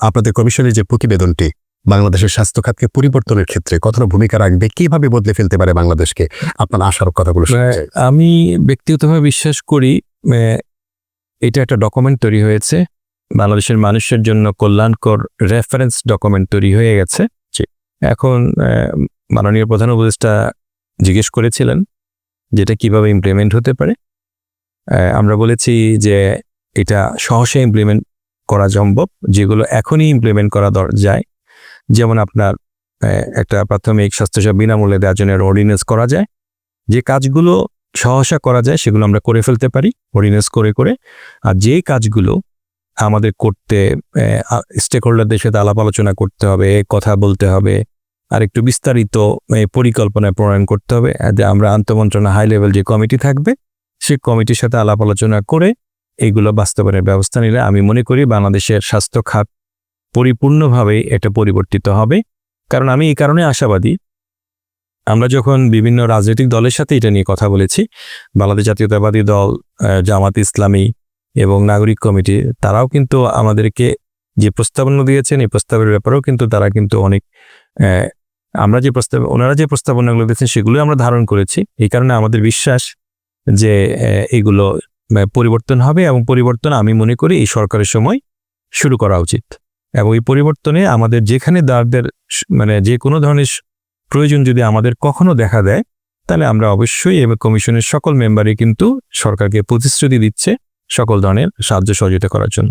আপনাদের কমিশনের যে প্রতিবেদনটি বাংলাদেশের স্বাস্থ্য খাতকে পরিবর্তনের ক্ষেত্রে কতটা ভূমিকা রাখবে কীভাবে বদলে ফেলতে পারে বাংলাদেশকে আপনার আশার কথাগুলো শুনতে আমি ব্যক্তিগতভাবে বিশ্বাস করি এটা একটা ডকুমেন্ট তৈরি হয়েছে। বাংলাদেশের মানুষের জন্য কল্যাণকর রেফারেন্স ডকুমেন্ট তৈরি হয়ে গেছে। এখন মাননীয় প্রধান উপদেষ্টা জিজ্ঞেস করেছিলেন যেটা কীভাবে ইমপ্লিমেন্ট হতে পারে। আমরা বলেছি যে এটা সহসা ইমপ্লিমেন্ট করা সম্ভব, যেগুলো এখনই ইমপ্লিমেন্ট করা যায়। যেমন আপনার একটা প্রাথমিক স্বাস্থ্যসেবা বিনামূল্যে দেওয়ার জন্য অর্ডিনেন্স করা যায়। যে কাজগুলো সহসা করা যায়, সেগুলো আমরা করে ফেলতে পারি অর্ডিনেন্স করে করে। আর যে কাজগুলো আমাদের করতে স্টেক হোল্ডারদের সাথে আলাপ আলোচনা করতে হবে, কথা বলতে হবে, আর একটু বিস্তারিত পরিকল্পনা প্রণয়ন করতে হবে আমরা আন্তমন্ত্রণা হাই লেভেল যে কমিটি থাকবে, সে কমিটির সাথে আলাপ আলোচনা করে এইগুলো বাস্তবায়নের ব্যবস্থা নিলে আমি মনে করি বাংলাদেশের স্বাস্থ্য খাত পরিপূর্ণভাবে এটা পরিবর্তিত হবে। কারণ আমি এই কারণে আশাবাদী। আমরা যখন বিভিন্ন রাজনৈতিক দলের সাথে এটা নিয়ে কথা বলেছি, বাংলাদেশ জাতীয়তাবাদী দল জামাত ইসলামী এবং নাগরিক কমিটি, তারাও কিন্তু আমাদেরকে যে প্রস্তাবনা দিয়েছেন, এই প্রস্তাবের ব্যাপারেও কিন্তু তারা কিন্তু অনেক আমরা যে প্রস্তাব, ওনারা যে প্রস্তাবনাগুলো দিয়েছেন, সেগুলোই আমরা ধারণ করেছি। এই কারণে আমাদের বিশ্বাস যে এগুলো পরিবর্তন হবে এবং পরিবর্তন আমি মনে করি এই সরকারের সময় শুরু করা উচিত। এবং এই পরিবর্তনে আমাদের যেখানে দাঁড়দের মানে যে কোনো ধরনের প্রয়োজন যদি আমাদের কখনো দেখা দেয়, তাহলে আমরা অবশ্যই এবং কমিশনের সকল মেম্বারই কিন্তু সরকারকে প্রতিশ্রুতি দিচ্ছে সকল ধরনের সাহায্য সহযোগিতা করার জন্য।